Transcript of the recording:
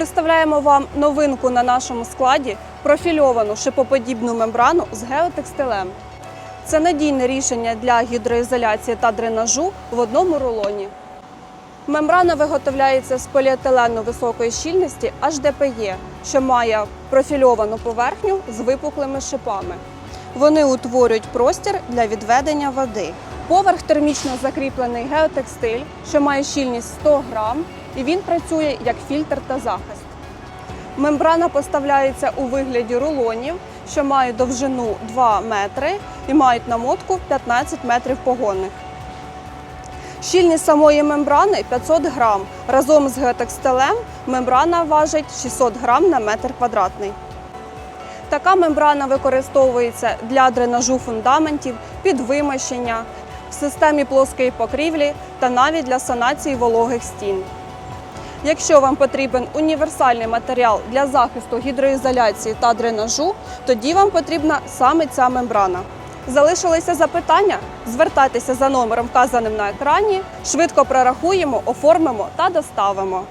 Представляємо вам новинку на нашому складі профільовану шипоподібну мембрану з геотекстилем. Це надійне рішення для гідроізоляції та дренажу в одному рулоні. Мембрана виготовляється з поліетилену високої щільності HDPE, що має профільовану поверхню з випуклими шипами. Вони утворюють простір для відведення води. Поверх термічно закріплений геотекстиль, що має щільність 100 грам, і він працює як фільтр та захист. Мембрана поставляється у вигляді рулонів, що мають довжину 2 метри і мають намотку 15 метрів погонних. Щільність самої мембрани 500 грам. Разом з геотекстилем мембрана важить 600 грам на метр квадратний. Така мембрана використовується для дренажу фундаментів, підвимощення, в системі плоскої покрівлі та навіть для санації вологих стін. Якщо вам потрібен універсальний матеріал для захисту гідроізоляції та дренажу, тоді вам потрібна саме ця мембрана. Залишилися запитання? Звертайтеся за номером, вказаним на екрані. Швидко прорахуємо, оформимо та доставимо.